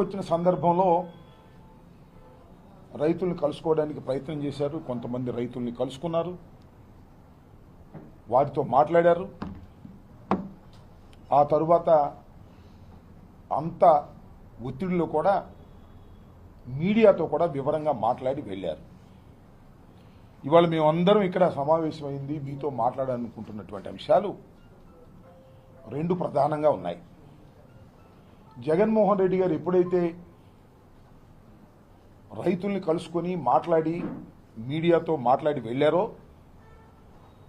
వచ్చిన సందర్భంలో రైతుల్ని కలుసుకోవడానికి ప్రయత్నం చేశారు. కొంతమంది రైతుల్ని కలుసుకున్నారు. వారితో మాట్లాడారు. ఆ తరువాత అంత ఒత్తిడిలో కూడా మీడియాతో కూడా వివరంగా మాట్లాడి వెళ్ళారు. ఇవాళ మేమందరం ఇక్కడ సమావేశమైంది. మీతో మాట్లాడాలనుకుంటున్నటువంటి అంశాలు రెండు ప్రధానంగా ఉన్నాయి. జగన్మోహన్ రెడ్డి గారు ఎప్పుడైతే రైతుల్ని కలుసుకొని మాట్లాడి మీడియాతో మాట్లాడి వెళ్ళారో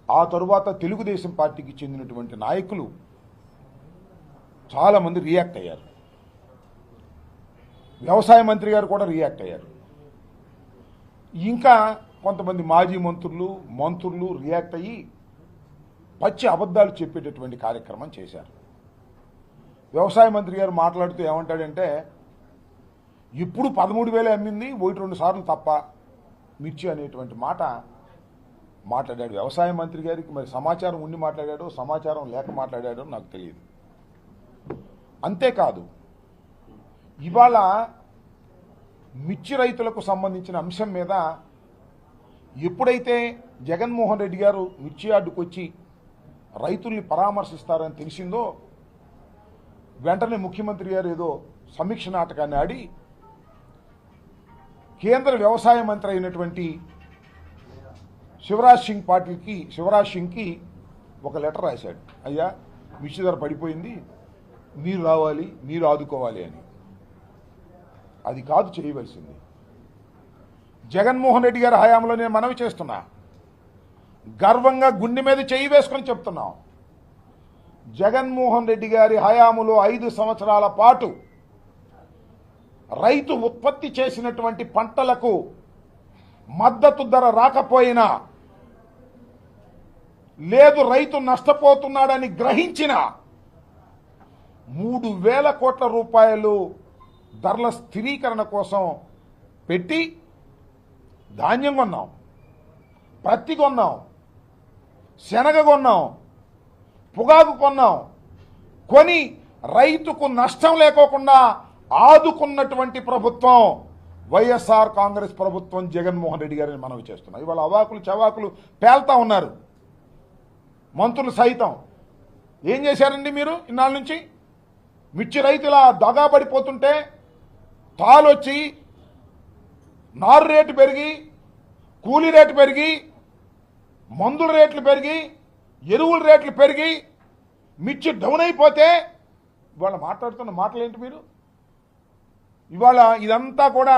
ఆ తరువాత తెలుగుదేశం పార్టీకి చెందినటువంటి నాయకులు చాలామంది రియాక్ట్ అయ్యారు. వ్యవసాయ మంత్రి గారు కూడా రియాక్ట్ అయ్యారు. ఇంకా కొంతమంది మాజీ మంత్రులు మంత్రులు రియాక్ట్ అయ్యి పచ్చి అబద్ధాలు చెప్పేటటువంటి కార్యక్రమం చేశారు. వ్యవసాయ మంత్రి గారు మాట్లాడుతూ ఏమంటాడంటే ఇప్పుడు పదమూడు వేలే అమ్మింది ఒకటి రెండు సార్లు తప్ప మిర్చి అనేటువంటి మాట మాట్లాడాడు వ్యవసాయ మంత్రి గారికి. మరి సమాచారం ఉండి మాట్లాడాడు సమాచారం లేక మాట్లాడాడో నాకు తెలియదు. అంతేకాదు ఇవాళ మిర్చి రైతులకు సంబంధించిన అంశం మీద ఎప్పుడైతే జగన్మోహన్ రెడ్డి గారు మిర్చి యార్డుకు వచ్చి రైతుల్ని పరామర్శిస్తారని తెలిసిందో వెంటనే ముఖ్యమంత్రి గారు ఏదో సమీక్ష నాటకాన్ని ఆడి కేంద్ర వ్యవసాయ మంత్రి అయినటువంటి శివరాజ్ సింగ్ పాటిల్కి శివరాజ్ సింగ్కి ఒక లెటర్ రాశాడు. అయ్యా మిర్చి ధర పడిపోయింది మీరు రావాలి మీరు ఆదుకోవాలి అని. అది కాదు చేయవలసింది. జగన్మోహన్ రెడ్డి గారి హయాంలో నేను మనవి చేస్తున్నా. గర్వంగా గుండె మీద చేయి వేసుకొని చెప్తున్నాం. జగన్మోహన్ రెడ్డి గారి హయాములో ఐదు సంవత్సరాల పాటు రైతు ఉత్పత్తి చేసినటువంటి పంటలకు మద్దతు ధర రాకపోయినా లేదు రైతు నష్టపోతున్నాడని గ్రహించిన మూడు వేల కోట్ల రూపాయలు ధరల స్థిరీకరణ కోసం పెట్టి ధాన్యం కొన్నాం పత్తి కొన్నాం శనగ కొన్నాం పొగాకు కొన్నాం. కొని రైతుకు నష్టం లేకోకుండా ఆదుకున్నటువంటి ప్రభుత్వం వైఎస్ఆర్ కాంగ్రెస్ ప్రభుత్వం జగన్మోహన్ రెడ్డి గారిని మనవి చేస్తున్నాం. ఇవాళ అవాకులు చవాకులు పేల్తా ఉన్నారు. మంత్రులు సైతం. ఏం చేశారండి మీరు ఇన్నాళ్ళ నుంచి? మిర్చి రైతుల దగా పడిపోతుంటే తాళొచ్చి నారు రేటు పెరిగి కూలీ రేటు పెరిగి మందుల రేట్లు పెరిగి ఎరువుల రేట్లు పెరిగి మిర్చి డౌన్ అయిపోతే ఇవాళ మాట్లాడుతున్న మాటలు ఏంటి మీరు? ఇవాళ ఇదంతా కూడా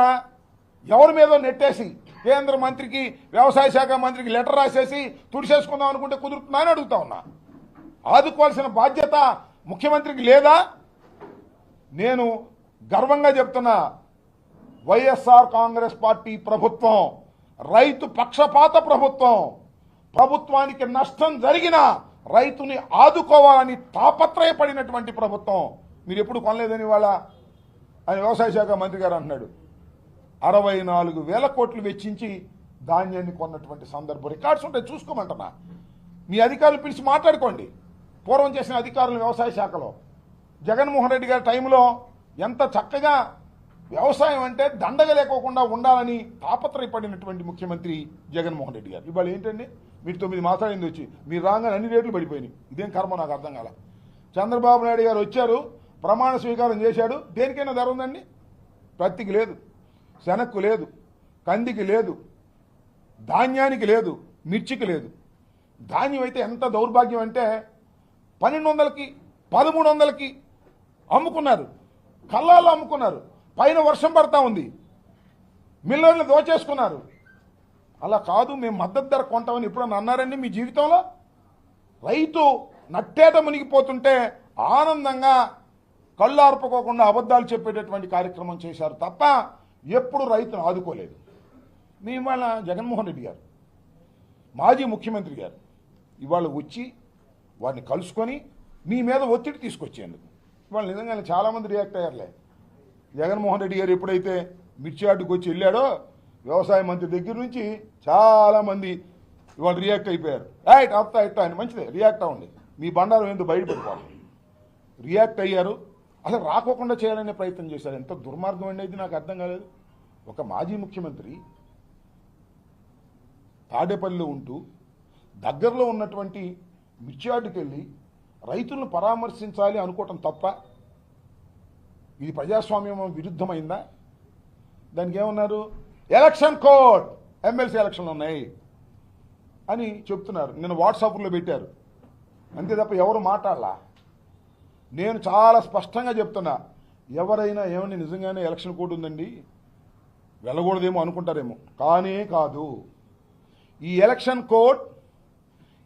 ఎవరి మీద నెట్టేసి కేంద్ర మంత్రికి వ్యవసాయ శాఖ మంత్రికి లెటర్ రాసేసి తుడిసేసుకుందాం అనుకుంటే కుదురుతుందా అని అడుగుతా ఉన్నా. ఆదుకోవాల్సిన బాధ్యత ముఖ్యమంత్రికి లేదా? నేను గర్వంగా చెప్తున్నా వైఎస్ఆర్ కాంగ్రెస్ పార్టీ ప్రభుత్వం రైతు పక్షపాత ప్రభుత్వం ప్రభుత్వానికి నష్టం జరిగినా రైతుని ఆదుకోవాలని తాపత్రయపడినటువంటి ప్రభుత్వం. మీరు ఎప్పుడు కొనలేదని వాళ్ళ అని వ్యవసాయ శాఖ మంత్రి గారు అంటున్నాడు. అరవై నాలుగు వేల కోట్లు వెచ్చించి ధాన్యాన్ని కొన్నటువంటి సందర్భం రికార్డ్స్ ఉంటాయి చూసుకోమంటున్నా. మీ అధికారులు పిలిచి మాట్లాడుకోండి. పూర్వం చేసిన అధికారులు వ్యవసాయ శాఖలో. జగన్మోహన్ రెడ్డి గారి టైంలో ఎంత చక్కగా వ్యవసాయం అంటే దండగ లేకోకుండా ఉండాలని తాపత్రయపడినటువంటి ముఖ్యమంత్రి జగన్మోహన్ రెడ్డి గారు. ఇవాళ ఏంటండి? మీరు తొమ్మిది మాట్లాడింది వచ్చి మీరు రాగానే అన్ని రేట్లు పడిపోయినాయి. ఇదేం కర్మ నాకు అర్థం కాల. చంద్రబాబు నాయుడు గారు వచ్చారు ప్రమాణ స్వీకారం చేశాడు. దేనికైనా ధర ఉందండి? పత్తికి లేదు శనక్కు లేదు కందికి లేదు ధాన్యానికి లేదు మిర్చికి లేదు. ధాన్యం అయితే ఎంత దౌర్భాగ్యం అంటే పన్నెండు వందలకి పదమూడు వందలకి అమ్ముకున్నారు. కళ్ళాల్లో అమ్ముకున్నారు. పైన వర్షం పడతా ఉంది. మిల్లర్లు దోచేసుకున్నారు. అలా కాదు మేము మద్దతు ధర కొంటామని ఎప్పుడన్నా అన్నారండి మీ జీవితంలో? రైతు నట్టేట మునిగిపోతుంటే ఆనందంగా కళ్ళు ఆర్పుకోకుండా అబద్ధాలు చెప్పేటటువంటి కార్యక్రమం చేశారు తప్ప ఎప్పుడు రైతును ఆదుకోలేదు. మీ ఇవాళ జగన్మోహన్ రెడ్డి గారు మాజీ ముఖ్యమంత్రి గారు ఇవాళ వచ్చి వారిని కలుసుకొని మీ మీద ఒత్తిడి తీసుకొచ్చేందుకు. ఇవాళ నిజంగానే చాలామంది రియాక్ట్ అయ్యారులే. జగన్మోహన్ రెడ్డి గారు ఎప్పుడైతే మిర్చి వచ్చి వెళ్ళాడో వ్యవసాయ మంత్రి దగ్గర నుంచి చాలామంది ఇవాళ రియాక్ట్ అయిపోయారు. రైట్ అప్తా ఇట్టా అని. మంచిదే రియాక్ట్ అవ్వండి. మీ బండారం ఏందో బయటపడిపోవాలి? రియాక్ట్ అయ్యారు. అసలు రాకోకుండా చేయాలనే ప్రయత్నం చేశారు. ఎంత దుర్మార్గం అనేది నాకు అర్థం కాలేదు. ఒక మాజీ ముఖ్యమంత్రి తాడేపల్లిలో ఉంటూ దగ్గరలో ఉన్నటువంటి మిర్చియార్డుకి వెళ్ళి రైతులను పరామర్శించాలి అనుకోవటం తప్ప ఇది ప్రజాస్వామ్యం విరుద్ధమైందా? దానికి ఏమన్నారు? ఎలక్షన్ కోడ్ ఎమ్మెల్సీ ఎలక్షన్లు ఉన్నాయి. అని చెప్తున్నారు. నేను వాట్సాప్లో పెట్టారు. అంతే తప్ప ఎవరు మాట్లాడలా? నేను చాలా స్పష్టంగా చెప్తున్నా. ఎవరైనా ఏమని నిజంగానే ఎలక్షన్ కోడ్ ఉందండి? వెళ్ళకూడదేమో అనుకుంటారేమో. కానీ కాదు. ఈ ఎలక్షన్ కోడ్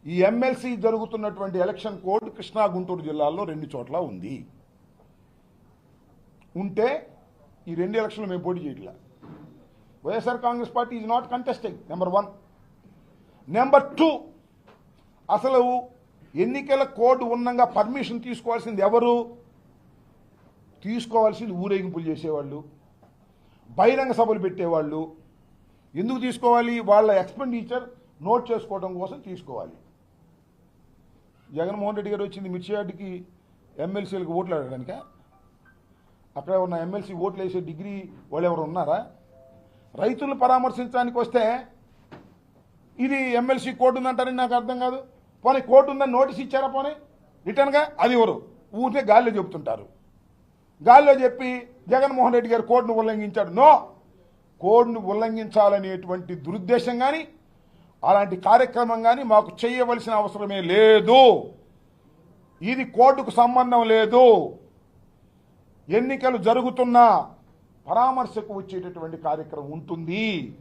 ఈ ఎమ్మెల్సీ జరుగుతున్నటువంటి ఎలక్షన్ కోడ్ కృష్ణా గుంటూరు జిల్లాల్లో రెండు చోట్ల ఉంది. ఉంటే ఈ రెండు ఎలక్షన్లు మేము పోటీ చేయట్లా. YSR Congress party is not contesting number one number two అసలు ఎన్నికల కోడ్ ఉన్నంగా పర్మిషన్ తీసుకోవాల్సింది ఎవరు? తీసుకోవాల్సింది ఊరేగింపులు చేసేవాళ్ళు బహిరంగ సభలు పెట్టేవాళ్ళు. ఎందుకు తీసుకోవాలి? వాళ్ళ ఎక్స్పెండిచర్ నోట్ చేసుకోవడం కోసం తీసుకోవాలి. జగన్మోహన్ రెడ్డి గారు వచ్చింది మిర్చియాడికి ఎమ్మెల్సీలకు ఓట్లు అక్కడ ఉన్న ఎమ్మెల్సీ ఓట్లు వేసే డిగ్రీ వాళ్ళు ఎవరు ఉన్నారా? రైతులను పరామర్శించడానికి వస్తే ఇది ఎమ్మెల్సీ కోర్టు ఉందంటారని నాకు అర్థం కాదు. పోనీ కోర్టు ఉందని నోటీస్ ఇచ్చారా పోనీ? రిటర్న్గా అది ఎవరు? ఊరికే గాలిలో చెబుతుంటారు. గాలిలో చెప్పి జగన్మోహన్ రెడ్డి గారు కోడ్ను ఉల్లంఘించాడు. నో! కోడ్ను ఉల్లంఘించాలనేటువంటి దురుద్దేశం కానీ అలాంటి కార్యక్రమం కానీ మాకు చేయవలసిన అవసరమే లేదు. ఇది కోర్టుకు సంబంధం లేదు. ఎన్నికలు జరుగుతున్నా పరామర్శకు వచ్చేటటువంటి కార్యక్రమం ఉంటుంది.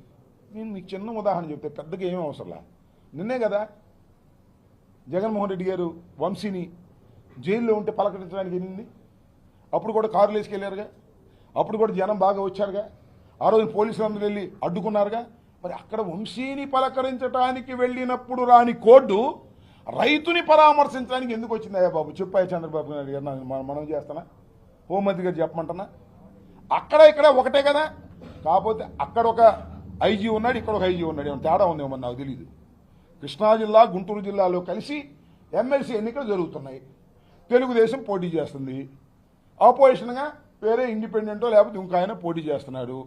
నేను మీకు చిన్న ఉదాహరణ చెప్తే పెద్దగా ఏమీ అవసరంలా నిన్నే కదా జగన్మోహన్ రెడ్డి గారు వంశీని జైల్లో ఉంటే పలకరించడానికి వెళ్ళింది. అప్పుడు కూడా కారులు వేసుకెళ్ళారుగా అప్పుడు కూడా జనం బాగా వచ్చారుగా. ఆ రోజు పోలీసులు అందరూ వెళ్ళి అడ్డుకున్నారుగా. మరి అక్కడ వంశీని పలకరించడానికి వెళ్ళినప్పుడు రాని కోర్టు రైతుని పరామర్శించడానికి ఎందుకు వచ్చిందయ్యా బాబు? చెప్పాయి చంద్రబాబు నాయుడు గారు మనం- మనం చేస్తానా? హోంమంత్రి గారు చెప్పమంటున్నా? అక్కడ ఇక్కడ ఒకటే కదా? కాకపోతే అక్కడ ఒక ఐజీ ఉన్నాడు ఇక్కడ ఒక ఐజీ ఉన్నాడు. ఏమన్నా తేడా ఉందేమో నాకు తెలియదు కృష్ణా జిల్లా గుంటూరు జిల్లాలో కలిసి ఎమ్మెల్సీ ఎన్నికలు జరుగుతున్నాయి. తెలుగుదేశం పోటీ చేస్తుంది. ఆపోజిషన్గా వేరే ఇండిపెండెంటో లేకపోతే ఇంకో ఆయన పోటీ చేస్తున్నాడు.